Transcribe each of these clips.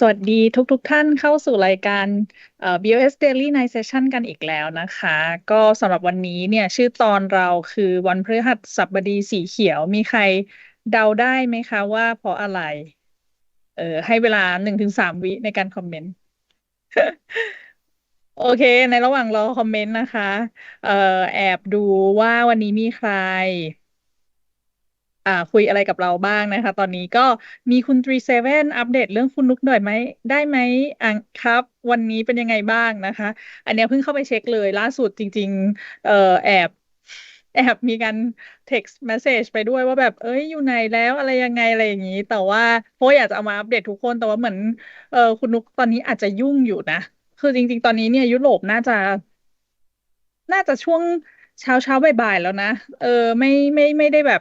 สวัสดีทุกทกท่านเข้าสู่รายการ BOS Daily Night Session กันอีกแล้วนะคะ ก็สำหรับวันนี้เนี่ยชื่อตอนเราคือวันพฤหัสบดีสีเขียวมีใครเดาได้ไหมคะว่าเพราะอะไร เออให้เวลาหนึ่งถึงสามวิในการคอมเมนต์ โอเค ในระหว่างรอคอมเมนต์นะคะ เอ่อแอบดูว่าวันนี้มีใคร คุยอะไรกับเราบ้างนะคะ ตอนนี้ก็มีคุณทรีเซเว่นอัปเดตเรื่องคุณนุกหน่อยไหม ได้ไหมอ่าครับ วันนี้เป็นยังไงบ้างนะคะ อันนี้เพิ่งเข้าไปเช็คเลยล่าสุดจริง ๆ เอ่อแอบแอบมีการ text message ไปด้วยว่าแบบ เอ้ย อยู่ไหนแล้วอะไรยังไง อะไรอย่างนี้ แต่ว่าเพราะอยากจะเอามาอัปเดตทุกคน แต่ว่าเหมือน เออคุณนุกตอนนี้อาจจะยุ่งอยู่นะ คือจริง ๆ ตอนนี้เนี่ยยุโรปน่าจะ น่าจะช่วงเช้าเช้าบ่ายๆแล้วนะ เออ ไม่ไม่ไม่ได้แบบ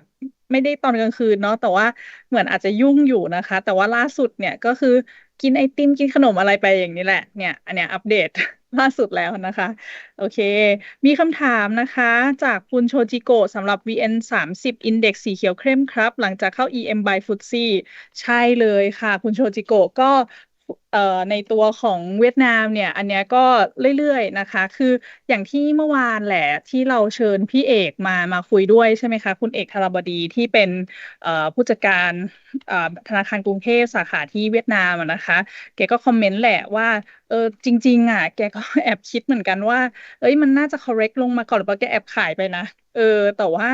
ไม่ได้ตอนกลางคืนเนาะแต่ว่าเหมือนอาจจะยุ่งอยู่นะคะ แต่ว่าล่าสุดเนี่ยก็คือกินไอติมกินขนมอะไรไปอย่างนี้แหละ เนี่ย อันเนี้ยอัปเดต ล่าสุดแล้วนะคะ โอเค มีคำถามนะคะ จากคุณโชจิโกะสำหรับ VN 30 Index สีเขียวเข้มครับ หลังจากเข้า EM by FTSE ใช่เลยค่ะ คุณโชจิโกะก็ เอ่อในตัวของเวียดนามเนี่ยอันเนี้ยก็เรื่อยๆนะคะ คืออย่างที่เมื่อวานแหละที่เราเชิญพี่เอกมามาคุยด้วยใช่ไหมคะ คุณเอกธารบดีที่เป็นเอ่อผู้จัดการเอ่อธนาคารกรุงเทพสาขาที่เวียดนามนะคะแกก็คอมเมนต์แหละว่า เออจริง ๆ อะ แกก็แอบคิดเหมือนกันว่า เอ้ยมันน่าจะ correct ลงมาก่อนหรือเปล่าแกแอบขายไปนะเออ แต่ว่า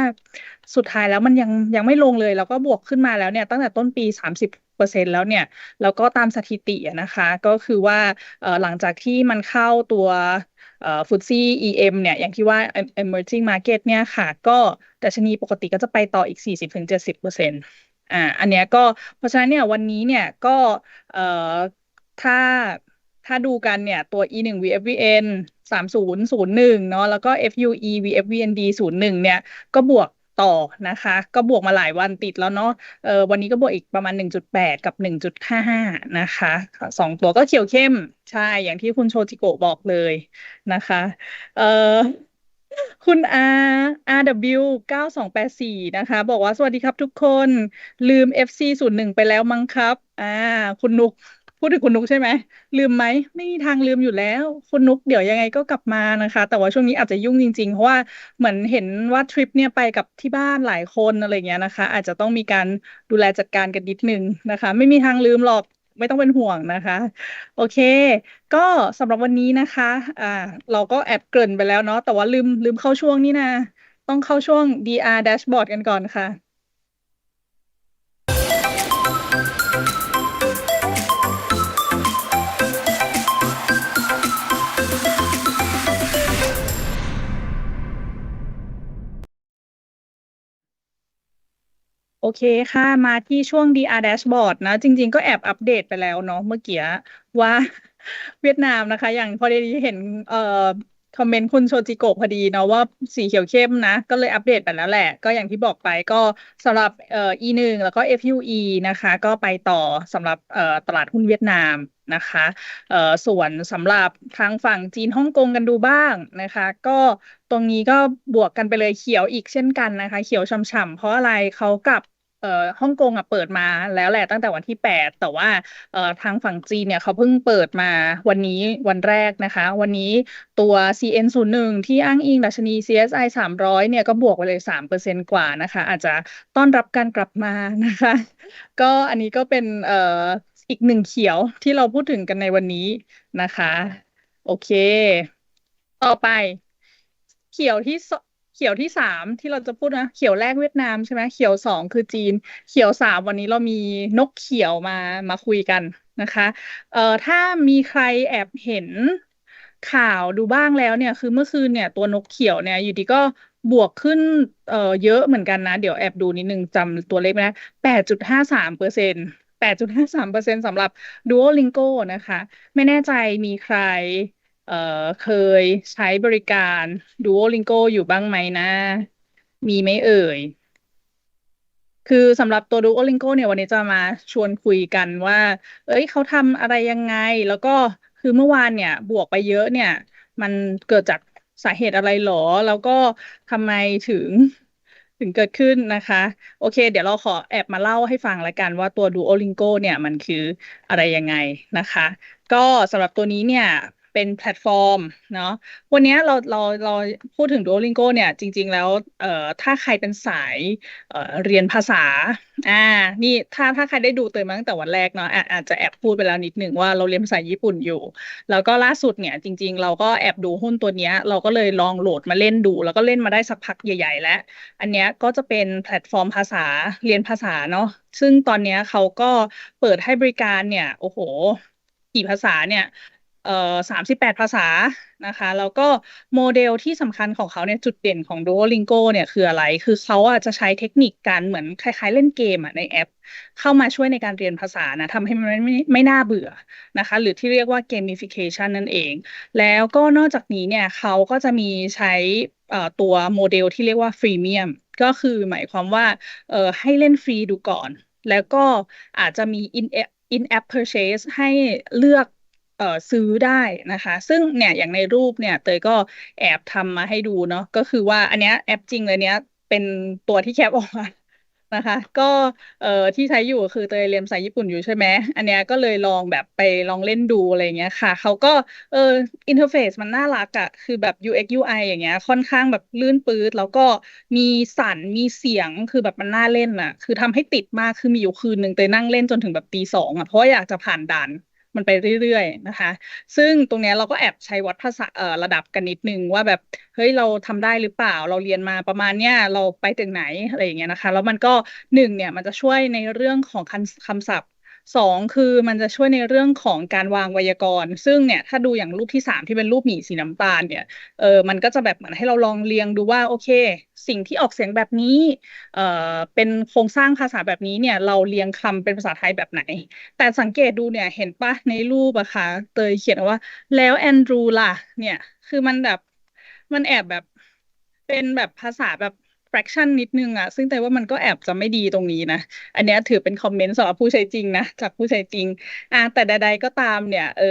สุดท้ายแล้วมันยังยังไม่ลงเลย แล้วก็บวกขึ้นมาแล้วเนี่ย ตั้งแต่ต้นปีสามสิบเปอร์เซ็นต์แล้วเนี่ย แล้วก็ตามสถิตินะคะ ก็คือว่าเออหลังจากที่มันเข้าตัวเอ่อฟุตซี่ EM เนี่ย อย่างที่ว่า emerging market เนี่ยค่ะ ก็ดัชนีปกติก็จะไปต่ออีก 40-70%เปอร์เซ็นต์อ่าอันเนี้ยก็เพราะฉะนั้นเนี่ยวันนี้เนี่ยก็เอ่อถ้า ถ้าดูกันเนี่ยตัว E 1 VFVN สามศูนย์ศูนย์หนึ่งเนาะแล้วก็ FUE VFVND ศูนย์หนึ่งเนี่ย ก็บวกต่อนะคะ ก็บวกมาหลายวันติดแล้วเนาะเออวันนี้ก็บวกอีกประมาณหนึ่งจุดแปดกับหนึ่งจุดห้าห้านะคะสองตัวก็เขียวเข้มใช่อย่างที่คุณโชจิโกะบอกเลยนะคะ เออคุณ R RW เก้าสองแปดสี่นะคะ บอกว่าสวัสดีครับทุกคนลืม FC ศูนย์หนึ่งไปแล้วมั้งครับ อ่า คุณนุก พูดถึงคุณนุกใช่ไหม ลืมไหม ไม่มีทางลืมอยู่แล้ว คุณนุกเดี๋ยวยังไงก็กลับมานะคะ แต่ว่าช่วงนี้อาจจะยุ่งจริง ๆ เพราะว่าเหมือนเห็นว่าทริปเนี่ยไปกับที่บ้านหลายคนอะไรเงี้ยนะคะ อาจจะต้องมีการดูแลจัดการกันนิดนึงนะคะ ไม่มีทางลืมหรอกไม่ต้องเป็นห่วงนะคะ โอเค ก็สำหรับวันนี้นะคะ อ่า เราก็แอบเกริ่นไปแล้วเนาะแต่ว่าลืมลืมเข้าช่วงนี้นะ ต้องเข้าช่วง DR Dashboard กันก่อนค่ะ โอเคค่ะ มาที่ช่วง DR Dashboard นะ จริง ๆ ก็แอบอัปเดตไปแล้วเนาะเมื่อกี้ว่าเวียดนามนะคะ อย่างพอดีเห็นเอ่อคอมเมนต์คุณโชจิโกะพอดีเนาะว่าสีเขียวเข้มนะ ก็เลยอัปเดตไปแล้วแหละ ก็อย่างที่บอกไปก็สำหรับเอ่อ E1 แล้วก็ FUE นะคะ ก็ไปต่อสำหรับเอ่อตลาดหุ้นเวียดนามนะคะเอ่อส่วนสำหรับทางฝั่งจีนฮ่องกงกันดูบ้างนะคะ ก็ตรงนี้ก็บวกกันไปเลยเขียวอีกเช่นกันนะคะ เขียวฉ่ำๆเพราะอะไรเขากลับ เอ่อฮ่องกงอะเปิดมาแล้วแหละตั้งแต่วันที่แปดแต่ว่าเอ่อทางฝั่งจีนเนี่ยเขาเพิ่งเปิดมาวันนี้วันแรกนะคะ วันนี้ตัว CN 0 1 ที่อ้างอิงดัชนี CSI 300 เนี่ยก็บวกไปเลยสามเปอร์เซนต์กว่านะคะ อาจจะต้อนรับการกลับมานะคะ ก็อันนี้ก็เป็นเอ่ออีกหนึ่งเขียวที่เราพูดถึงกันในวันนี้นะคะ โอเค ต่อไป เขียวที่ เขียวที่สามที่เราจะพูดนะ เขียวแรกเวียดนามใช่ไหมเขียวสองคือจีน เขียวสามวันนี้เรามีนกเขียวมามาคุยกันนะคะ เอ่อถ้ามีใครแอบเห็นข่าวดูบ้างแล้วเนี่ย คือเมื่อคืนเนี่ยตัวนกเขียวเนี่ยอยู่ดีก็บวกขึ้นเอ่อเยอะเหมือนกันนะ เดี๋ยวแอบดูนิดนึงจำตัวเลขไม่ได้แปดจุดห้าสามเปอร์เซ็นต์แปดจุดห้าสามเปอร์เซ็นต์สำหรับ Duolingo นะคะ ไม่แน่ใจมีใคร เอ่อเคยใช้บริการ Duolingo อยู่บ้างไหมนะ มีไหมเอ่ย คือสำหรับตัว Duolingo เนี่ยวันนี้จะมาชวนคุยกันว่า เอ้ยเขาทำอะไรยังไง แล้วก็คือเมื่อวานเนี่ย บวกไปเยอะเนี่ย มันเกิดจากสาเหตุอะไรหรอ แล้วก็ทำไมถึงถึงเกิดขึ้นนะคะ โอเค เดี๋ยวเราขอแอบมาเล่าให้ฟังละกันว่าตัว Duolingo เนี่ยมันคืออะไรยังไงนะคะ ก็สำหรับตัวนี้เนี่ย เป็นแพลตฟอร์มเนาะวันนี้เราเราเราพูดถึง Duolingo เนี่ย จริง ๆ แล้วเอ่อถ้าใครเป็นสายเอ่อเรียนภาษาอ่านี่ถ้าถ้าใครได้ดูเตยมาตั้งแต่วันแรกเนาะอาอาจจะแอบพูดไปแล้วนิดหนึ่งว่าเราเรียนภาษาญี่ปุ่นอยู่ แล้วก็ล่าสุดเนี่ย จริง ๆ เราก็แอบดูหุ้นตัวเนี้ย เราก็เลยลองโหลดมาเล่นดู แล้วก็เล่นมาได้สักพักใหญ่ ๆ แล้ว อันเนี้ยก็จะเป็นแพลตฟอร์มภาษาเรียนภาษาเนาะซึ่งตอนเนี้ยเขาก็เปิดให้บริการเนี่ย โอ้โห กี่ภาษาเนี่ย เอ่อสามสิบแปดภาษานะคะ แล้วก็โมเดลที่สำคัญของเขาเนี่ยจุดเด่นของ Duolingo เนี่ยคืออะไร คือเขาอะจะใช้เทคนิคการเหมือนคล้าย ๆ เล่นเกมอะในแอป เข้ามาช่วยในการเรียนภาษานะทำให้มันไม่ไม่น่าเบื่อนะคะ หรือที่เรียกว่า gamification นั่นเอง แล้วก็นอกจากนี้เนี่ยเขาก็จะมีใช้ตัวโมเดลที่เรียกว่าฟรีเมียมก็คือหมายความว่าให้เล่นฟรีดูก่อน แล้วก็อาจจะมี in in app purchase ให้เลือก เอ่อซื้อได้นะคะ ซึ่งเนี่ยอย่างในรูปเนี่ยเตยก็แอบทำมาให้ดูเนาะก็คือว่าอันเนี้ยแอปจริงเลยเนี้ยเป็นตัวที่แคปออกมานะคะ ก็เอ่อที่ใช้อยู่คือเตยเรียนภาษาญี่ปุ่นอยู่ใช่ไหมอันเนี้ยก็เลยลองแบบไปลองเล่นดูอะไรเงี้ยค่ะเขาก็เอออินเทอร์เฟซมันน่ารักอะคือแบบ UX UI อย่างเงี้ยค่อนข้างแบบลื่นปื๊ดแล้วก็มีสั่นมีเสียงคือแบบมันน่าเล่นอะคือทำให้ติดมากคือมีอยู่คืนหนึ่งเตยนั่งเล่นจนถึงแบบตีสองอะเพราะว่าอยากจะผ่านด่าน มันไปเรื่อยๆนะคะ ซึ่งตรงนี้เราก็แอบใช้วัดภาษาเอ่อระดับกันนิดนึงว่าแบบเฮ้ยเราทำได้หรือเปล่าเราเรียนมาประมาณเนี้ยเราไปถึงไหนอะไรอย่างเงี้ยนะคะ แล้วมันก็หนึ่งเนี่ยมันจะช่วยในเรื่องของคำคำศัพท์ สองคือมันจะช่วยในเรื่องของการวางไวยากรณ์ ซึ่งเนี่ยถ้าดูอย่างรูปที่สามที่เป็นรูปหมีสีน้ำตาลเนี่ยเออมันก็จะแบบเหมือนให้เราลองเรียงดูว่าโอเค สิ่งที่ออกเสียงแบบนี้เออเป็นโครงสร้างภาษาแบบนี้เนี่ยเราเรียงคำเป็นภาษาไทยแบบไหน แต่สังเกตดูเนี่ยเห็นปะในรูปอะคะเตยเขียนว่า แล้วแอนดรูล่ะเนี่ยคือมันแบบมันแอบแบบเป็นแบบภาษาแบบ fraction นิดนึงอะซึ่งแต่ว่ามันก็แอบจะไม่ดีตรงนี้นะ อันนี้ถือเป็นคอมเมนต์สำหรับผู้ใช้จริงนะ จากผู้ใช้จริงอ่าแต่ใดๆก็ตามเนี่ยเออ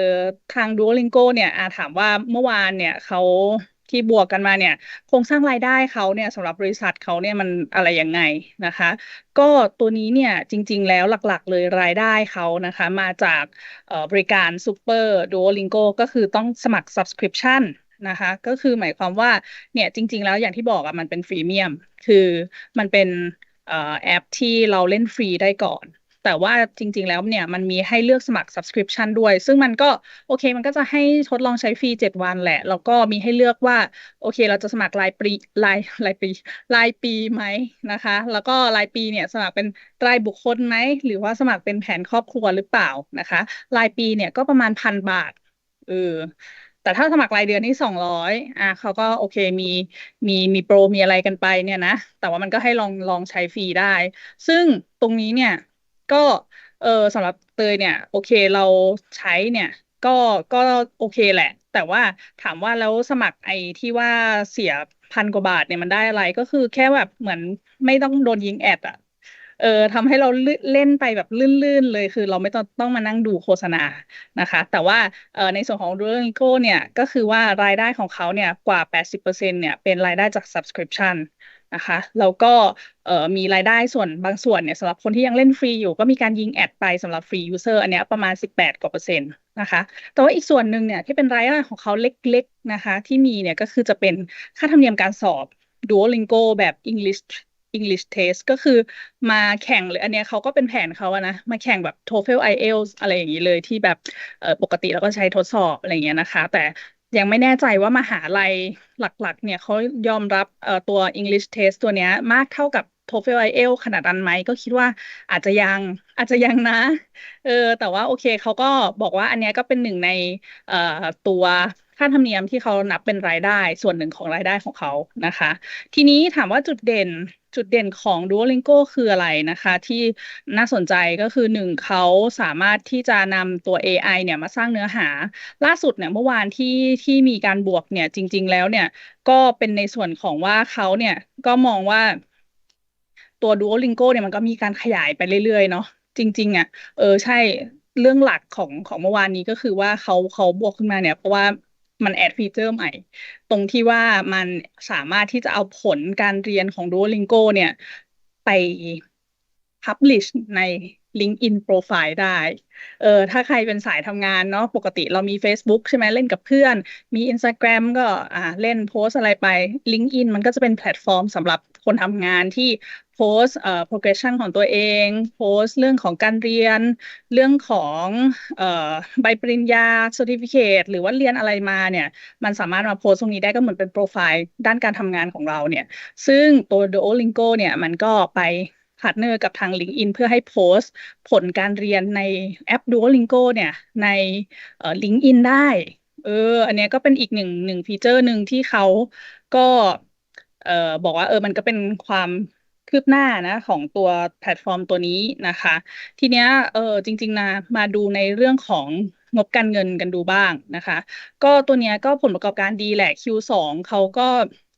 ทาง Duolingo เนี่ยอ่าถามว่าเมื่อวานเนี่ยเขาที่บวกกันมาเนี่ย โครงสร้างรายได้เขาเนี่ยสำหรับบริษัทเขาเนี่ยมันอะไรยังไงนะคะ ก็ตัวนี้เนี่ยจริง ๆ แล้วหลักๆ เลยรายได้เขานะคะ มาจากบริการ Super Duolingo ก็คือต้องสมัคร subscription นะคะ ก็คือหมายความว่าเนี่ยจริง ๆ แล้วอย่างที่บอกอะมันเป็นฟรีเมียม คือมันเป็นแอปที่เราเล่นฟรีได้ก่อนแต่ว่าจริง ๆ แล้วเนี่ยมันมีให้เลือกสมัคร subscription ด้วย ซึ่งมันก็โอเค มันก็จะให้ทดลองใช้ฟรี 7 วันแหละ แล้วก็มีให้เลือกว่า โอเค เราจะสมัครรายปีรายรายปีรายปีไหมนะคะ แล้วก็รายปีเนี่ยสมัครเป็นรายบุคคลไหม หรือว่าสมัครเป็นแผนครอบครัวหรือเปล่านะคะ รายปีเนี่ยก็ประมาณพันบาทเออ แต่ถ้าสมัครรายเดือนนี่สองร้อยอะเขาก็โอเคมีมีมีโปรมีอะไรกันไปเนี่ยนะ แต่ว่ามันก็ให้ลองลองใช้ฟรีได้ ซึ่งตรงนี้เนี่ยก็เออสำหรับเตยเนี่ย โอเคเราใช้เนี่ยก็ก็โอเคแหละ แต่ว่าถามว่าแล้วสมัครไอ้ที่ว่าเสียพันกว่าบาทเนี่ยมันได้อะไรก็คือแค่แบบเหมือนไม่ต้องโดนยิงแอดอะ เออทำให้เราเล่นไปแบบลื่นๆ เลย คือเราไม่ต้องต้องมานั่งดูโฆษณานะคะ แต่ว่าเออในส่วนของ Duolingo เนี่ยก็คือว่ารายได้ของเขาเนี่ยกว่า 80%เนี่ยเป็นรายได้จาก subscription นะคะแล้วก็มีรายได้ส่วนบางส่วนเนี่ยสำหรับคนที่ยังเล่นฟรีอยู่ ก็มีการยิงแอดไปสำหรับฟรียูเซอร์อันนี้ประมาณ 18 กว่าเปอร์เซ็นต์นะคะแต่ว่าอีกส่วนหนึ่งเนี่ยที่เป็นรายได้ของเขาเล็กๆนะคะที่มีเนี่ยก็คือจะเป็นค่าธรรมเนียมการสอบ Duolingo แบบ English English Test ก็คือมาแข่งเลยอันเนี้ยเขาก็เป็นแผนเขาอะนะ มาแข่งแบบ TOEFL IELTS อะไรอย่างนี้เลยที่แบบปกติเราก็ใช้ทดสอบอะไรเงี้ยนะคะ แต่ยังไม่แน่ใจว่ามหาลัยหลักๆ เนี่ยเขายอมรับตัว English Test ตัวเนี้ยมากเท่ากับ TOEFL IELTS ขนาดนั้นไหมก็คิดว่าอาจจะยังอาจจะยังนะ เออแต่ว่าโอเคเขาก็บอกว่าอันเนี้ยก็เป็นหนึ่งในเอ่อตัว ค่าธรรมเนียมที่เขานับเป็นรายได้ส่วนหนึ่งของรายได้ของเขานะคะ ทีนี้ถามว่าจุดเด่นจุดเด่นของ Duolingo คืออะไรนะคะ ที่น่าสนใจก็คือหนึ่งเขาสามารถที่จะนำตัว AI เนี่ยมาสร้างเนื้อหา ล่าสุดเนี่ยเมื่อวานที่ที่มีการบวกเนี่ยจริง ๆ แล้วเนี่ยก็เป็นในส่วนของว่าเขาเนี่ยก็มองว่าตัว Duolingo เนี่ยมันก็มีการขยายไปเรื่อย ๆ เนาะจริง ๆอะเออใช่เรื่องหลักของของเมื่อวานนี้ก็คือว่าเขาเขาบวกขึ้นมาเนี่ยเพราะว่า มันแอดฟีเจอร์ใหม่ ตรงที่ว่ามันสามารถที่จะเอาผลการเรียนของ Duolingo เนี่ย ไป publish ใน LinkedIn Profile ได้ เออ ถ้าใครเป็นสายทำงานเนาะ ปกติเรามี Facebook ใช่ไหมเล่นกับเพื่อน มี Instagram ก็อ่าเล่นโพสอะไรไป LinkedIn มันก็จะเป็นแพลตฟอร์มสำหรับคนทำงานที่ โพสเอ่อ progression ของตัวเอง โพสเรื่องของการเรียน เรื่องของเอ่อใบปริญญา certificate หรือว่าเรียนอะไรมาเนี่ย มันสามารถมาโพสตรงนี้ได้ก็เหมือนเป็นโปรไฟล์ด้านการทำงานของเราเนี่ย ซึ่งตัว Duolingo เนี่ยมันก็ไปพาร์ทเนอร์กับทาง LinkedIn เพื่อให้โพสต์ ผลการเรียนในแอป Duolingo เนี่ย ในเอ่อ LinkedIn ได้ เออ อันนี้ก็เป็นอีกหนึ่งหนึ่งฟีเจอร์หนึ่งที่เขาก็เอ่อบอกว่าเออมันก็เป็นความ คืบหน้านะของตัวแพลตฟอร์มตัวนี้นะคะ ทีเนี้ยเออจริง ๆนะมาดูในเรื่องของงบการเงินกันดูบ้างนะคะ ก็ตัวเนี้ยก็ผลประกอบการดีแหละ Q2 เขาก็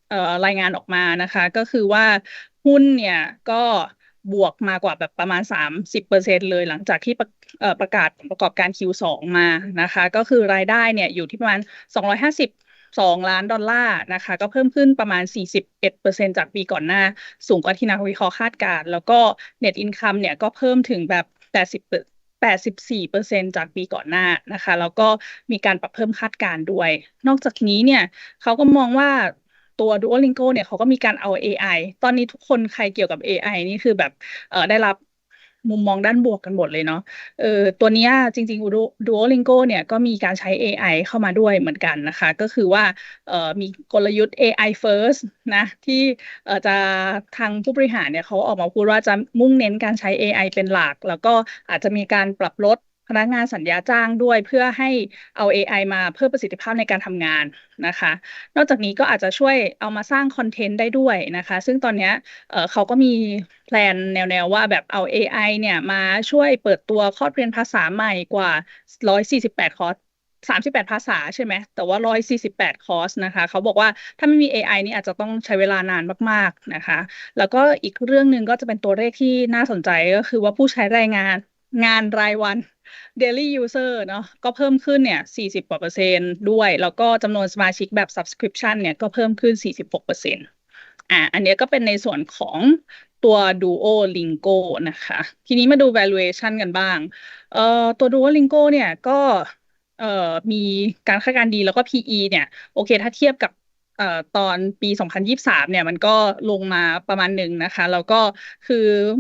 เอ่อรายงานออกมานะคะ ก็คือว่าหุ้นเนี่ยก็บวกมากว่าแบบประมาณ 30%เลยหลังจากที่ประประกาศประกอบการ Q2 มานะคะ ก็คือรายได้เนี่ยอยู่ที่ประมาณ 250 2 ล้านดอลลาร์นะคะ ก็เพิ่มขึ้นประมาณ 41%จากปีก่อนหน้า สูงกว่าที่นักวิเคราะห์คาดการณ์แล้วก็ Net Income เนี่ยก็เพิ่มถึงแบบ 80 84%จากปีก่อนหน้านะคะ แล้วก็มีการปรับเพิ่มคาดการณ์ด้วย นอกจากนี้เนี่ยเขาก็มองว่าตัว Duolingo เนี่ยเขาก็มีการเอา AI ตอนนี้ทุกคนใครเกี่ยวกับ AI นี่คือแบบได้รับ มุมมองด้านบวกกันหมดเลยเนาะเออตัวนี้จริงๆ Duolingo เนี่ยก็มีการใช้ AI เข้ามาด้วยเหมือนกันนะคะ ก็คือว่าเออมีกลยุทธ์ AI first นะที่เออจะทางผู้บริหารเนี่ยเขาออกมาพูดว่าจะมุ่งเน้นการใช้ AI เป็นหลัก แล้วก็อาจจะมีการปรับลด พนักงานสัญญาจ้างด้วยเพื่อให้เอา AI มาเพิ่มประสิทธิภาพในการทำงานนะคะ นอกจากนี้ก็อาจจะช่วยเอามาสร้างคอนเทนต์ได้ด้วยนะคะ ซึ่งตอนนี้เเขาก็มีแพลนแนวๆว่าแบบเอา AI เนี่ยมาช่วยเปิดตัวคอร์สเรียนภาษาใหม่กว่า 148 คอร์สสามสิบแปดภาษาใช่ไหม แต่ว่าร้อยสี่สิบแปดคอร์สนะคะ เขาบอกว่าถ้าไม่มี AI นี่อาจจะต้องใช้เวลานานมาก ๆ นะคะ แล้วก็อีกเรื่องหนึ่งก็จะเป็นตัวเลขที่น่าสนใจก็คือว่าผู้ใช้แรายงาน งานรายวัน daily user เนาะก็เพิ่มขึ้นเนี่ย 40กว่าเปอร์เซ็นต์ด้วย แล้วก็จำนวนสมาชิกแบบ subscription เนี่ยก็เพิ่มขึ้น 46เปอร์เซ็นต์อ่าอันนี้ก็เป็นในส่วนของตัว Duolingo นะคะ ทีนี้มาดู valuation กันบ้าง เอ่อตัว Duolingo เนี่ยก็เอ่อมีการคาดการณ์ดีแล้วก็ PE เนี่ย โอเค ถ้าเทียบกับ ตอนปี 2023 เนี่ยมันก็ลงมาประมาณหนึ่งนะคะ แล้วก็คือ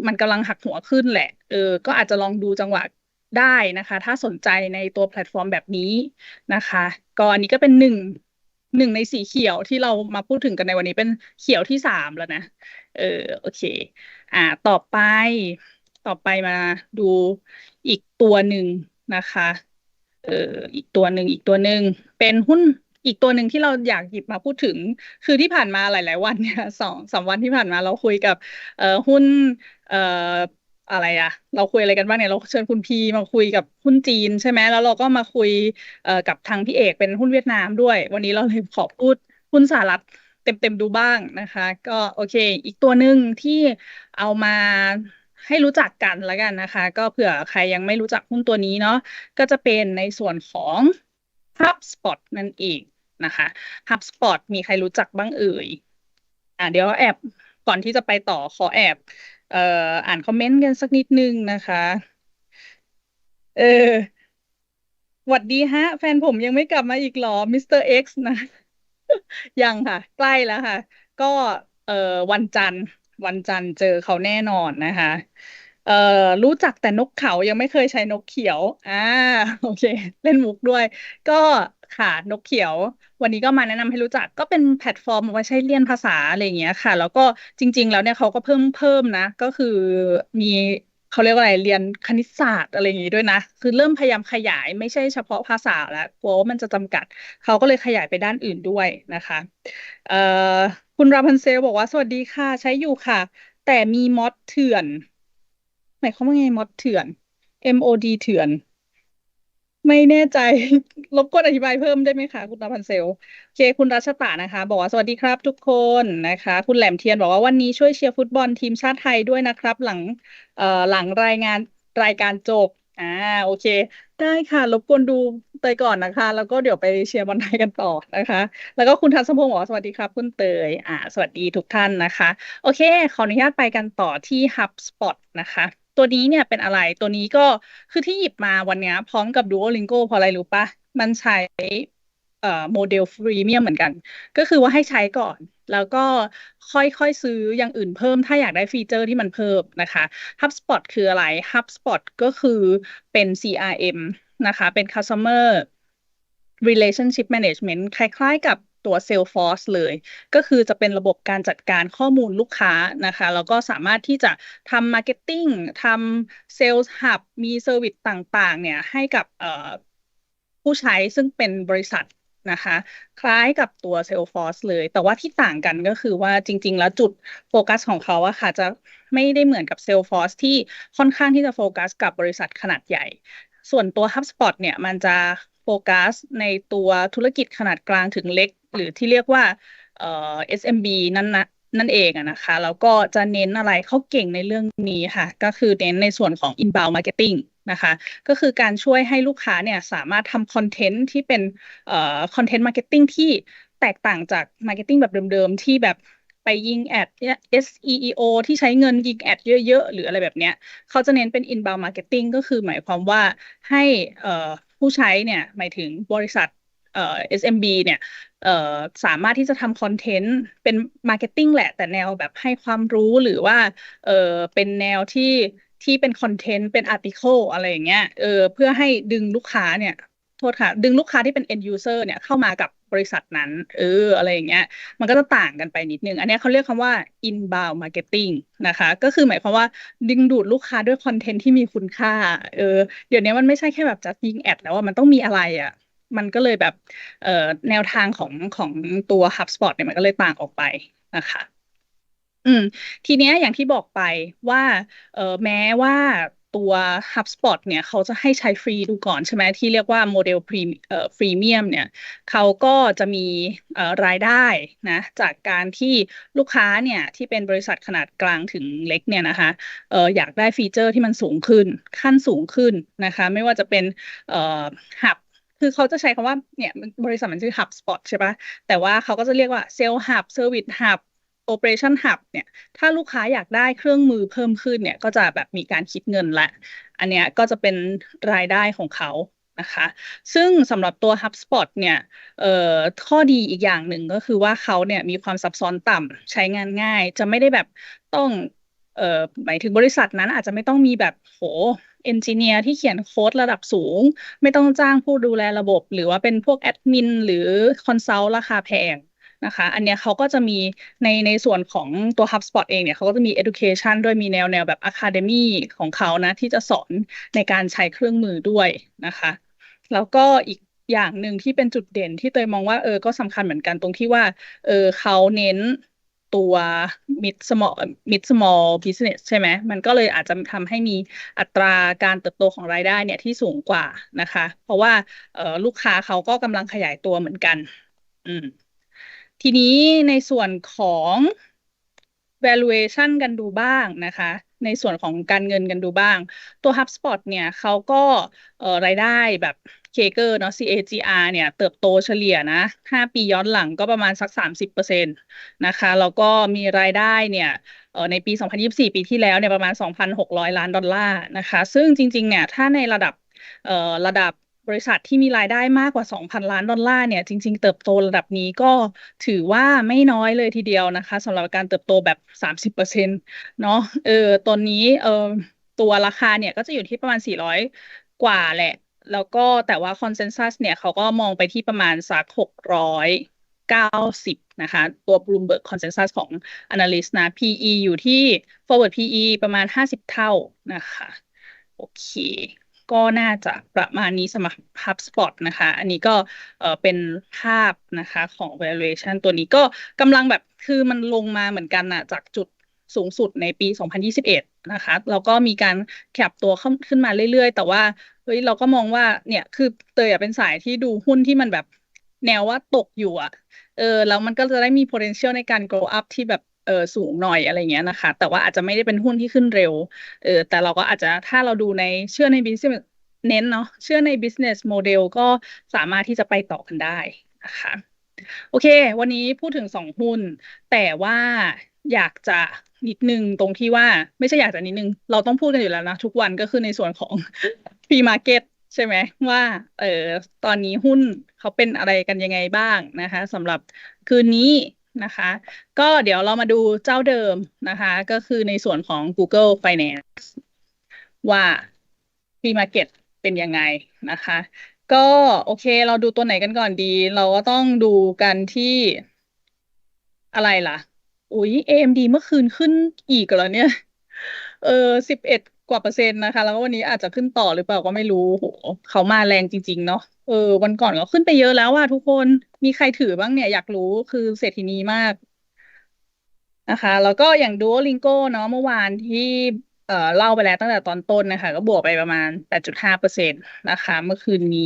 มันกำลังหักหัวขึ้นแหละเออก็อาจจะลองดูจังหวะได้นะคะ ถ้าสนใจในตัวแพลตฟอร์มแบบนี้นะคะ ก็อันนี้ก็เป็นหนึ่งหนึ่งในสีเขียวที่เรามาพูดถึงกันในวันนี้เป็นเขียวที่สามแล้วนะ เออโอเค อ่าต่อไปต่อไปมาดูอีกตัวหนึ่งนะคะ เอออีกตัวหนึ่งอีกตัวหนึ่งเป็นหุ้น อีกตัวหนึ่งที่เราอยากหยิบมาพูดถึง คือที่ผ่านมาหลาย ๆ วันเนี่ยสองสามวันที่ผ่านมาเราคุยกับเอ่อหุ้นเอ่ออะไรอะเราคุยอะไรกันบ้างเนี่ยเราเชิญคุณพีมาคุยกับหุ้นจีนใช่ไหมแล้วเราก็มาคุยเอ่อกับทางพี่เอกเป็นหุ้นเวียดนามด้วย วันนี้เราเลยขอพูดหุ้นสหรัฐเต็มๆดูบ้างนะคะ ก็โอเค อีกตัวหนึ่งที่เอามาให้รู้จักกันแล้วกันนะคะ ก็เผื่อใครยังไม่รู้จักหุ้นตัวนี้เนาะก็จะเป็นในส่วนของ HubSpot นั่นเอง นะคะ HubSpot มีใครรู้จักบ้างเอ่ยอ่าเดี๋ยวแอบก่อนที่จะไปต่อขอแอบเอ่ออ่านคอมเมนต์กันสักนิดนึงนะคะ เออหวัดดีฮะ แฟนผมยังไม่กลับมาอีกหรอมิสเตอร์เอ็กซ์นะ ยังค่ะ ใกล้แล้วค่ะ ก็เอ่อวันจันทร์ วันจันทร์เจอเขาแน่นอนนะคะเอ่อรู้จักแต่นกเขายังไม่เคยใช้นกเขียว อ่า โอเค เล่นมุกด้วย ก็ ค่ะ นกเขียว วันนี้ก็มาแนะนำให้รู้จักก็เป็นแพลตฟอร์มไว้ใช้เรียนภาษาอะไรอย่างเงี้ยค่ะ แล้วก็จริง ๆ แล้วเนี่ยเขาก็เพิ่มเพิ่มนะ ก็คือมีเขาเรียกว่าอะไรเรียนคณิตศาสตร์อะไรอย่างงี้ด้วยนะ คือเริ่มพยายามขยายไม่ใช่เฉพาะภาษาแล้วกลัวว่ามันจะจำกัด เขาก็เลยขยายไปด้านอื่นด้วยนะคะเอ่อคุณราพันเซลบอกว่า สวัสดีค่ะ ใช้อยู่ค่ะ แต่มีมอดเถื่อน หมายความว่าไงมอดเถื่อน MOD เถื่อน ไม่แน่ใจ รบกวนอธิบายเพิ่มได้ไหมคะ คุณราพันเซลโอเค คุณรัชตานะคะ บอกว่าสวัสดีครับทุกคนนะคะ คุณแหลมเทียนบอกว่าวันนี้ช่วยเชียร์ฟุตบอลทีมชาติไทยด้วยนะครับ หลังเอ่อหลังรายงานรายการจบอ่าโอเค ได้ค่ะ รบกวนดูเตยก่อนนะคะ แล้วก็เดี๋ยวไปเชียร์บอลไทยกันต่อนะคะ แล้วก็คุณทัศพงศ์บอกว่าสวัสดีครับ คุณเตยอ่า สวัสดีทุกท่านนะคะ โอเค ขออนุญาตไปกันต่อที่ HubSpot นะคะ ตัวนี้เนี่ยเป็นอะไรตัวนี้ก็คือที่หยิบมาวันนี้พร้อมกับ Duolingo เพราะอะไรรู้ปะมันใช้โมเดลฟรีเมียมเหมือนกัน ก็คือว่าให้ใช้ก่อน แล้วก็ค่อยๆซื้ออย่างอื่นเพิ่ม ถ้าอยากได้ฟีเจอร์ที่มันเพิ่มนะคะ HubSpot คืออะไร HubSpot ก็คือเป็น CRM นะคะ เป็น Customer Relationship Management คล้ายๆกับ ตัว Salesforce เลย ก็คือจะเป็นระบบการจัดการข้อมูลลูกค้านะคะ แล้วก็สามารถที่จะทำ Marketing ทำ Sales Hub มีเซอร์วิสต่างๆ เนี่ยให้กับผู้ใช้ซึ่งเป็นบริษัทนะคะ คล้ายกับตัว Salesforce เลย แต่ว่าที่ต่างกันก็คือว่าจริง ๆ แล้วจุดโฟกัสของเขาอะค่ะจะไม่ได้เหมือนกับ Salesforce ที่ค่อนข้างที่จะโฟกัสกับบริษัทขนาดใหญ่ ส่วนตัว HubSpot เนี่ยมันจะ โฟกัสในตัวธุรกิจขนาดกลางถึงเล็ก หรือที่เรียกว่าเอ่อ SMB นั่นนะนั่นเองอะนะคะ แล้วก็จะเน้นอะไรเขาเก่งในเรื่องนี้ค่ะ ก็คือเน้นในส่วนของ inbound marketing นะคะ ก็คือการช่วยให้ลูกค้าเนี่ยสามารถทำคอนเทนต์ที่เป็นเอ่อคอนเทนต์มาร์เก็ตติ้งที่แตกต่างจากมาร์เก็ตติ้งแบบเดิมๆ ที่แบบไปยิงแอด SEO ที่ใช้เงินยิงแอดเยอะๆ หรืออะไรแบบเนี้ยเขาจะเน้นเป็น inbound marketing ก็คือหมายความว่าให้เอ่อ ผู้ใช้เนี่ยหมายถึงบริษัทเอ่อ SMB เนี่ยเอ่อสามารถที่จะทำคอนเทนต์เป็นมาร์เก็ตติ้งแหละ แต่แนวแบบให้ความรู้หรือว่าเออเป็นแนวที่ที่เป็นคอนเทนต์เป็นอาร์ติเคิลอะไรอย่างเงี้ยเออเพื่อให้ดึงลูกค้าเนี่ยโทษค่ะ ดึงลูกค้าที่เป็น end user เนี่ยเข้ามากับ บริษัทนั้น เออ อะไรอย่างเงี้ย มันก็จะต่างกันไปนิดนึง อันนี้เขาเรียกคำว่า inbound marketing นะคะ ก็คือหมายความว่าดึงดูดลูกค้าด้วยคอนเทนต์ที่มีคุณค่า เออ เดี๋ยวนี้มันไม่ใช่แค่แบบจะยิงแอดแล้วว่ามันต้องมีอะไรอะมันก็เลยแบบเอ่อแนวทางของของตัว HubSpot เนี่ยมันก็เลยต่างออกไปนะคะ อืม ทีเนี้ยอย่างที่บอกไปว่าเออแม้ว่า ตัว HubSpot เนี่ยเขาจะให้ใช้ฟรีดูก่อนใช่ไหมที่เรียกว่าโมเดลพรีเอ่อฟรีเมียมเนี่ยเขาก็จะมีเอ่อรายได้นะจากการที่ลูกค้าเนี่ยที่เป็นบริษัทขนาดกลางถึงเล็กเนี่ยนะคะเอ่ออยากได้ฟีเจอร์ที่มันสูงขึ้นขั้นสูงขึ้นนะคะ ไม่ว่าจะเป็นเอ่อ Hub คือเขาจะใช้คำว่าเนี่ยบริษัทมันชื่อ HubSpot ใช่ปะแต่ว่าเขาก็จะเรียกว่า Sales Hub Service Hub Operation Hub เนี่ย ถ้าลูกค้าอยากได้เครื่องมือเพิ่มขึ้นเนี่ย ก็จะแบบมีการคิดเงินละ อันเนี้ยก็จะเป็นรายได้ของเขานะคะ ซึ่งสำหรับตัว HubSpot เนี่ยเอ่อข้อดีอีกอย่างหนึ่งก็คือว่าเขาเนี่ยมีความซับซ้อนต่ำใช้งานง่าย จะไม่ได้แบบต้องเอ่อหมายถึงบริษัทนั้นอาจจะไม่ต้องมีแบบโหเอนจิเนียร์ที่เขียนโค้ดระดับสูง ไม่ต้องจ้างผู้ดูแลระบบ หรือว่าเป็นพวกแอดมินหรือคอนซัลท์ราคาแพง นะคะ อันเนี้ยเขาก็จะมีในในส่วนของตัว HubSpot เองเนี่ยเขาก็จะมี education ด้วยมีแนวแนวแบบ academy ของเขานะ ที่จะสอนในการใช้เครื่องมือด้วยนะคะ แล้วก็อีกอย่างหนึ่งที่เป็นจุดเด่นที่เตยมองว่าเออก็สำคัญเหมือนกันตรงที่ว่าเออเขาเน้นตัว mid small mid small business ใช่ไหม มันก็เลยอาจจะทำให้มีอัตราการเติบโตของรายได้เนี่ยที่สูงกว่านะคะ เพราะว่าออลูกค้าเขาก็กำลังขยายตัวเหมือนกัน อืม ทีนี้ในส่วนของ valuation กันดูบ้างนะคะ ในส่วนของการเงินกันดูบ้าง ตัว HubSpot เนี่ยเขาก็รายได้แบบเคเกอร์เนาะ CAGR เนี่ยเติบโตเฉลี่ยนะ5ปีย้อนหลังก็ประมาณสัก 30%นะคะ แล้วก็มีรายได้เนี่ยเอ่อในปี 2024 ปีที่แล้วเนี่ยประมาณ 2,600 ล้านดอลลาร์นะคะ ซึ่งจริงๆเนี่ยถ้าในระดับระดับ บริษัทที่มีรายได้มากกว่า 2,000 ล้านดอลลาร์เนี่ยจริง ๆ เติบโตระดับนี้ก็ถือว่าไม่น้อยเลยทีเดียวนะคะสำหรับการเติบโตแบบ 30%เนาะเออตอนนี้เออตัวราคาเนี่ยก็จะอยู่ที่ประมาณ 400 กว่าแหละ แล้วก็แต่ว่าคอนเซนแซสเนี่ยเขาก็มองไปที่ประมาณสัก 600 90 นะคะ ตัว Bloomberg Consensus ของ Analyst นะ PE อยู่ที่ forward PE ประมาณ 50 เท่านะคะ โอเค ก็น่าจะประมาณนี้สำหรับ HubSpot นะคะ อันนี้ก็เป็นภาพนะคะของ valuation ตัวนี้ก็กำลังแบบคือมันลงมาเหมือนกันนะจากจุดสูงสุดในปี 2021 นะคะ แล้วก็มีการแคปตัวขึ้นมาเรื่อยๆ แต่ว่าเฮ้ยเราก็มองว่าเนี่ยคือเตยเป็นสายที่ดูหุ้นที่มันแบบแนวว่าตกอยู่อะเออแล้วมันก็จะได้มี potential ในการ grow up ที่แบบ เออสูงหน่อยอะไรเงี้ยนะคะ แต่ว่าอาจจะไม่ได้เป็นหุ้นที่ขึ้นเร็วเออแต่เราก็อาจจะถ้าเราดูในเชื่อใน business เน้นเนาะเชื่อใน business model ก็สามารถที่จะไปต่อกันได้นะคะโอเค วันนี้พูดถึงสองหุ้น แต่ว่าอยากจะนิดนึงตรงที่ว่าไม่ใช่อยากจะนิดนึง เราต้องพูดกันอยู่แล้วนะ ทุกวันก็คือในส่วนของ pre market ใช่ไหมว่าเออตอนนี้หุ้นเขาเป็นอะไรกันยังไงบ้างนะคะสำหรับคืนนี้ นะคะ ก็เดี๋ยวเรามาดูเจ้าเดิมนะคะ ก็คือในส่วนของ Google Finance ว่า pre market เป็นยังไงนะคะ ก็โอเคเราดูตัวไหนกันก่อนดี เราก็ต้องดูกันที่อะไรล่ะ อุ๊ย AMD เมื่อคืนขึ้นอีกแล้วเนี่ย เออสิบเอ็ด กว่าเปอร์เซ็นต์นะคะ แล้วก็วันนี้อาจจะขึ้นต่อหรือเปล่าก็ไม่รู้โหเขามาแรงจริง ๆ เนาะเออวันก่อนก็ขึ้นไปเยอะแล้วว่าทุกคนมีใครถือบ้างเนี่ย อยากรู้คือเศรษฐีนีมากนะคะ แล้วก็อย่าง Duolingo เนาะเมื่อวานที่เอ่อเล่าไปแล้วตั้งแต่ตอนต้นนะคะ ก็บวกไปประมาณ 8.5เปอร์เซ็นต์นะคะ เมื่อคืนนี้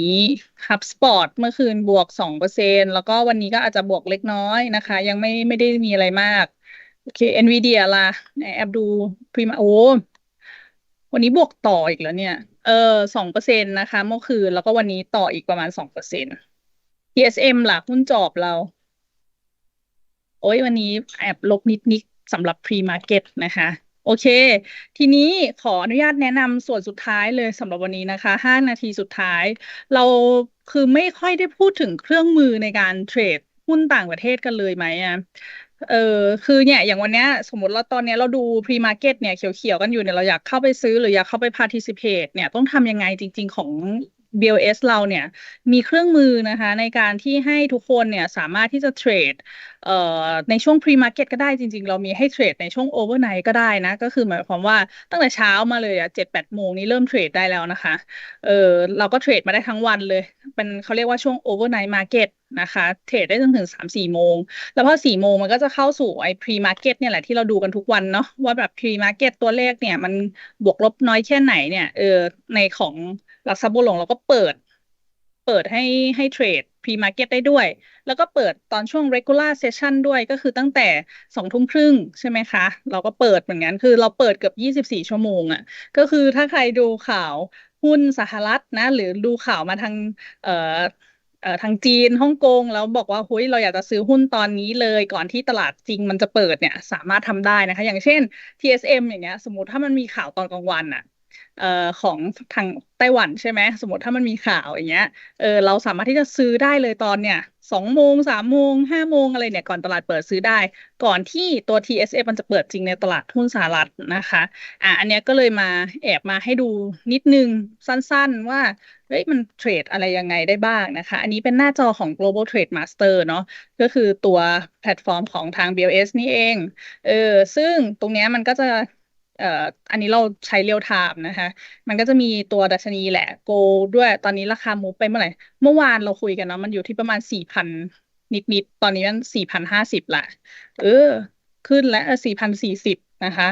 HubSpot เมื่อคืนบวก2เปอร์เซ็นต์แล้วก็วันนี้ก็อาจจะบวกเล็กน้อยนะคะ ยังไม่ไม่ได้มีอะไรมาก โอเค Nvidia ล่ะแอบดูพรีมาโอ วันนี้บวกต่ออีกแล้วเนี่ย เออสองเปอร์เซ็นต์นะคะ เมื่อคืนแล้วก็วันนี้ต่ออีกประมาณสองเปอร์เซ็นต์ TSM หล่ะหุ้นจอบเรา โอ้ยวันนี้แอบลบนิดนิดสำหรับ pre market นะคะ โอเค ทีนี้ขออนุญาตแนะนำส่วนสุดท้ายเลยสำหรับวันนี้นะคะห้านาทีสุดท้าย เราคือไม่ค่อยได้พูดถึงเครื่องมือในการเทรดหุ้นต่างประเทศกันเลยไหมอะ เออคือเนี่ยอย่างวันเนี้ยสมมติเราตอนเนี้ยเราดูพรีมาร์เก็ตเนี่ยเขียวๆกันอยู่เนี่ยเราอยากเข้าไปซื้อหรืออยากเข้าไปพาร์ทิซิเพตเนี่ยต้องทำยังไงจริง ๆ ของ BLS เราเนี่ยมีเครื่องมือนะคะ ในการที่ให้ทุกคนเนี่ยสามารถที่จะเทรดเอ่อในช่วง pre market ก็ได้จริง ๆ เรามีให้เทรดในช่วง overnight ก็ได้นะ ก็คือหมายความว่าตั้งแต่เช้ามาเลยอะเจ็ดแปดโมงนี้เริ่มเทรดได้แล้วนะคะเออเราก็เทรดมาได้ทั้งวันเลย เป็นเขาเรียกว่าช่วง overnight market นะคะเทรดได้จนถึงสามสี่โมง แล้วพอสี่โมงมันก็จะเข้าสู่ไอ้ pre market เนี่ยแหละที่เราดูกันทุกวันเนาะว่าแบบ pre market ตัวเลขเนี่ยมันบวกลบน้อยแค่ไหนเนี่ยเออในของ หลักทรัพย์บัวหลวงเราก็เปิด เปิดให้ให้เทรด pre market ได้ด้วย แล้วก็เปิดตอนช่วง regular session ด้วยก็คือตั้งแต่สองทุ่มครึ่งใช่ไหมคะ เราก็เปิดเหมือนกันคือเราเปิดเกือบยี่สิบสี่ชั่วโมงอะ่ะ ก็คือถ้าใครดูข่าวหุ้นสหรัฐนะ หรือดูข่าวมาทาง เอ่อเอ่อทางจีนฮ่องกงแล้วบอกว่าเฮ้ยเราอยากจะซื้อหุ้นตอนนี้เลยก่อนที่ตลาดจริงมันจะเปิดเนี่ย สามารถทำได้นะคะ อย่างเช่น TSM อย่างเงี้ย สมมติถ้ามันมีข่าวตอนกลางวันอะ เอ่อของทางไต้หวันใช่ไหมสมมติถ้ามันมีข่าวอย่างเงี้ยเออเราสามารถที่จะซื้อได้เลยตอนเนี่ยสองโมงสามโมงห้าโมงอะไรเนี่ยก่อนตลาดเปิดซื้อได้ ก่อนที่ตัว TSM มันจะเปิดจริงในตลาดหุ้นสหรัฐนะคะอะอันเนี้ยก็เลยมาแอบมาให้ดูนิดนึงสั้นๆว่าเฮ้ยมันเทรดอะไรยังไงได้บ้างนะคะ อันนี้เป็นหน้าจอของ Global Trade Master เนาะก็คือตัวแพลตฟอร์มของทาง BLS นี่เองเออซึ่งตรงเนี้ยมันก็จะ เอ่ออันนี้เราใช้เรียลไทม์นะคะ มันก็จะมีตัวดัชนีแหละโกด้วยตอนนี้ราคามูฟไปเมื่อไหร่ เมื่อวานเราคุยกันเนาะมันอยู่ที่ประมาณสี่พันนิดๆ ตอนนี้มันสี่พันห้าสิบละเออ ขึ้นแล้วสี่พันสี่สิบนะคะ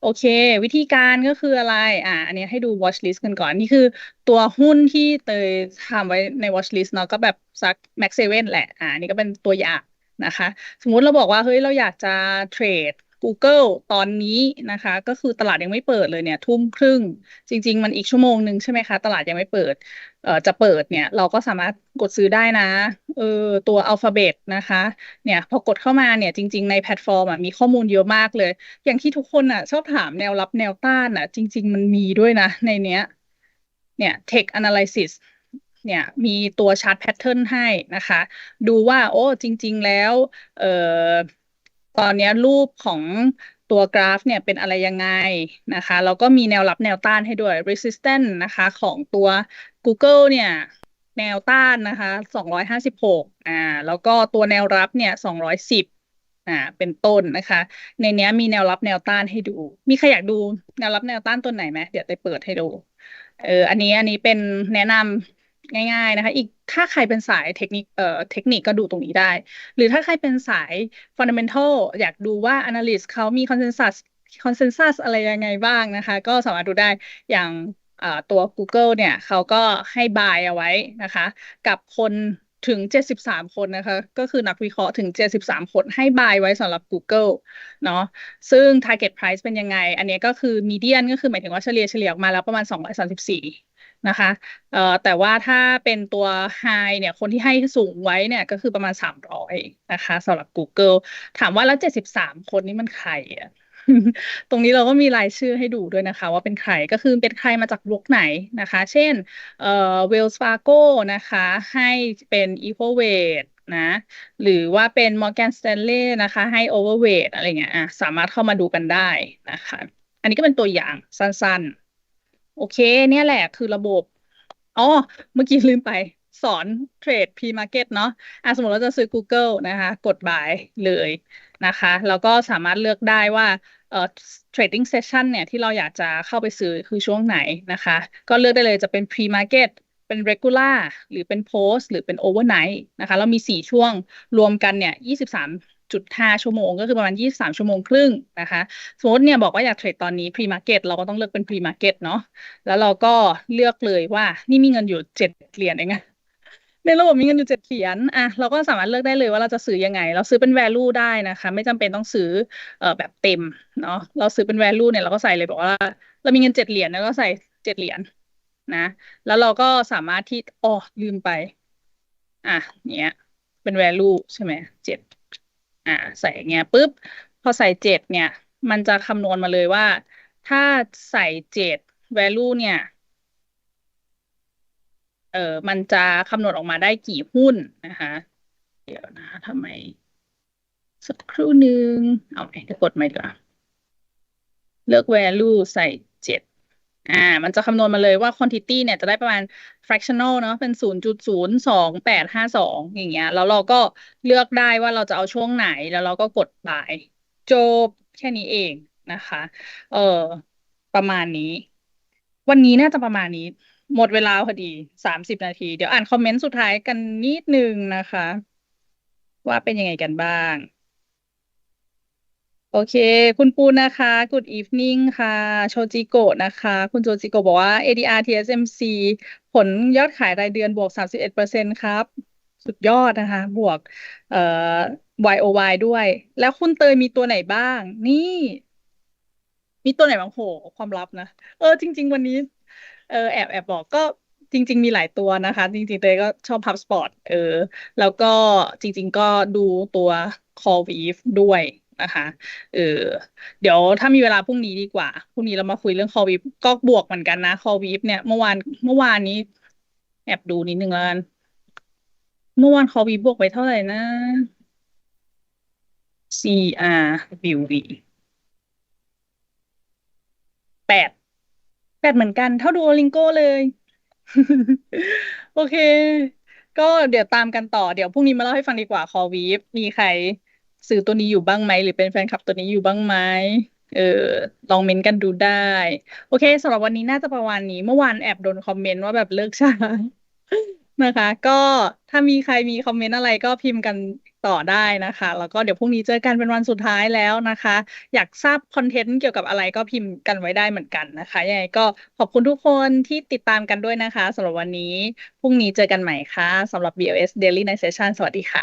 โอเค วิธีการก็คืออะไร อ่า อันนี้ให้ดู watch list กันก่อน นี่คือตัวหุ้นที่เตยทำไว้ใน watch list เนาะก็แบบสัก max seven แหละ อ่านี่ก็เป็นตัวอย่างนะคะ สมมุติเราบอกว่า เฮ้ย เราอยากจะเทรด Google ตอนนี้นะคะ ก็คือตลาดยังไม่เปิดเลยเนี่ย ทุ่มครึ่ง จริง ๆ มันอีกชั่วโมงหนึ่งใช่ไหมคะ ตลาดยังไม่เปิดเอ่อจะเปิดเนี่ย เราก็สามารถกดซื้อได้นะเออตัวอัลฟาเบตนะคะ เนี่ย พอกดเข้ามาเนี่ย จริง ๆ ในแพลตฟอร์มมีข้อมูลเยอะมากเลย อย่างที่ทุกคนอะ ชอบถามแนวรับแนวต้านอะ จริง ๆ มันมีด้วยนะ ในเนี้ย เนี่ย Tech Analysis เนี่ยมีตัวชาร์ตแพทเทิร์นให้นะคะ ดูว่า โอ้ จริง ๆ แล้ว เอ่อ ตอนนี้รูปของตัวกราฟเนี่ยเป็นอะไรยังไงนะคะแล้วก็มีแนวรับแนวต้านให้ด้วย resistance นะคะของตัว Google เนี่ยแนวต้านนะคะสองร้อยห้าสิบหกอ่าแล้วก็ตัวแนวรับเนี่ยสองร้อยสิบอ่าเป็นต้นนะคะ ในนี้มีแนวรับแนวต้านให้ดู มีใครอยากดูแนวรับแนวต้านตัวไหนไหมเดี๋ยวไปเปิดให้ดูเอออันนี้อันนี้เป็นแนะนำ ง่าย ๆ นะคะ อีกถ้าใครเป็นสายเทคนิคเอ่อเทคนิคก็ดูตรงนี้ได้ หรือถ้าใครเป็นสาย fundamental อยากดูว่า analyst เขามี consensus consensus อะไรยังไงบ้างนะคะ ก็สามารถดูได้อย่างตัว Google เนี่ยเขาก็ให้บายเอาไว้นะคะ กับคนถึง 73 คนนะคะ ก็คือนักวิเคราะห์ถึง 73 คนให้บายไว้สำหรับ Google เนาะซึ่ง target price เป็นยังไง อันนี้ก็คือ median ก็คือหมายถึงว่าเฉลี่ยเฉลี่ยออกมาแล้วประมาณ 234 นะคะเอ่อแต่ว่าถ้าเป็นตัว high เนี่ยคนที่ให้สูงไว้เนี่ยก็คือประมาณสามร้อยนะคะสำหรับ Google ถามว่าแล้วเจ็ดสิบสามคนนี้มันใครอะตรงนี้เราก็มีรายชื่อให้ดูด้วยนะคะ ว่าเป็นใครก็คือเป็นใครมาจากบล็อกไหนนะคะ เช่นเอ่อ Wells Fargo นะคะให้เป็น equal w e i g h นะ หรือว่าเป็น Morgan Stanley นะคะ ให้ overweight อะไรเงี้ยอะสามารถเข้ามาดูกันได้นะคะ อันนี้ก็เป็นตัวอย่างสั้นๆ โอเค เนี่ยแหละคือระบบอ๋อเมื่อกี้ลืมไปสอนเทรด pre-market เนาะอะสมมติเราจะซื้อ Google นะคะ กด buy เลยนะคะ แล้วก็สามารถเลือกได้ว่าเอ่อ trading session เนี่ย ที่เราอยากจะเข้าไปซื้อคือช่วงไหนนะคะ ก็เลือกได้เลยจะเป็น pre-market เป็น regular หรือเป็น post หรือเป็น overnight นะคะ เรามีสี่ช่วงรวมกันเนี่ยยี่ จุดห้าชั่วโมง ก็คือประมาณยี่สามชั่วโมงครึ่งนะคะสมมติเนี่ยบอกว่าอยากเทรดตอนนี้ pre market เราก็ต้องเลือกเป็น pre market เนาะแล้วเราก็เลือกเลยว่านี่มีเงินอยู่เจ็ดเหรียญเองอะในระบบมีเงินอยู่เจ็ดเหรียญอะเราก็สามารถเลือกได้เลยว่าเราจะซื้อยังไง เราซื้อเป็น value ได้นะคะ ไม่จำเป็นต้องซื้อเอ่อแบบเต็มเนาะเราซื้อเป็น value เนี่ยเราก็ใส่เลยบอกว่า เรามีเงินเจ็ดเหรียญแล้วก็ใส่เจ็ดเหรียญนะ แล้วเราก็สามารถที่อ๋อลืมไป อะเนี้ย เป็น value ใช่ไหมเจ็ด อ่าใส่เงี้ยปุ๊บพอใส่เจ็ดเนี่ย มันจะคำนวณมาเลยว่า ถ้าใส่เจ็ด value เนี่ยเออมันจะคำนวณออกมาได้กี่หุ้นนะคะ เดี๋ยวนะทำไม สักครู่หนึ่งเอาไหมจะกดไหมดีกว่าเลือก value ใส่เจ็ด อ่า มันจะคำนวณมาเลยว่า quantity เนี่ยจะได้ประมาณ fractional เนาะเป็นศูนย์จุดศูนย์สองแปดห้าสองอย่างเงี้ย แล้วเราก็เลือกได้ว่าเราจะเอาช่วงไหน แล้วเราก็กด buy จบแค่นี้เองนะคะ เออประมาณนี้ วันนี้น่าจะประมาณนี้ หมดเวลาพอดีสามสิบนาที เดี๋ยวอ่านคอมเมนต์สุดท้ายกันนิดนึงนะคะ ว่าเป็นยังไงกันบ้าง โอเค คุณปูนนะคะ Good evening ค่ะ โชจิโกะนะคะ คุณโชจิโกะบอกว่า ADR TSMC ผลยอดขายรายเดือนบวก 31%ครับ สุดยอดนะคะ บวกเอ่อ YOY ด้วย แล้วคุณเตยมีตัวไหนบ้าง นี่ มีตัวไหนบ้างโห ความลับนะ เออ จริง ๆ วันนี้ เออแอบแอบบอกก็จริง ๆ มีหลายตัวนะคะ จริง ๆ เตยก็ชอบ HubSpot เออ แล้วก็จริง ๆ ก็ดูตัว CallWeave ด้วย นะคะเออเดี๋ยวถ้ามีเวลาพรุ่งนี้ดีกว่าพรุ่งนี้เรามาคุยเรื่อง CallWeave ก็บวกเหมือนกันนะ CallWeave เนี่ยเมื่อวานเมื่อวานนี้ แอบดูนิดนึงแล้วกันเมื่อวาน CallWeave บวกไปเท่าไหร่นะ CRWV แปดแปดเหมือนกัน เท่าดูโอลิงโกเลย โอเค ก็เดี๋ยวตามกันต่อเดี๋ยวพรุ่งนี้มาเล่าให้ฟังดีกว่าคอวีฟมีใคร ซื้อตัวนี้อยู่บ้างไหม หรือเป็นแฟนคลับตัวนี้อยู่บ้างไหมเออลองเมนต์กันดูได้ โอเคสำหรับวันนี้น่าจะประมาณนี้ เมื่อวานแอบโดนคอมเมนต์ว่าแบบเลิกช้านะคะ ก็ถ้ามีใครมีคอมเมนต์อะไรก็พิมพ์กันต่อได้นะคะ แล้วก็เดี๋ยวพรุ่งนี้เจอกันเป็นวันสุดท้ายแล้วนะคะ อยากทราบคอนเทนต์เกี่ยวกับอะไรก็พิมพ์กันไว้ได้เหมือนกันนะคะยังไงก็ขอบคุณทุกคนที่ติดตามกันด้วยนะคะสำหรับวันนี้พรุ่งนี้เจอกันใหม่ค่ะสำหรับ BLS Daily Night Session สวัสดีค่ะ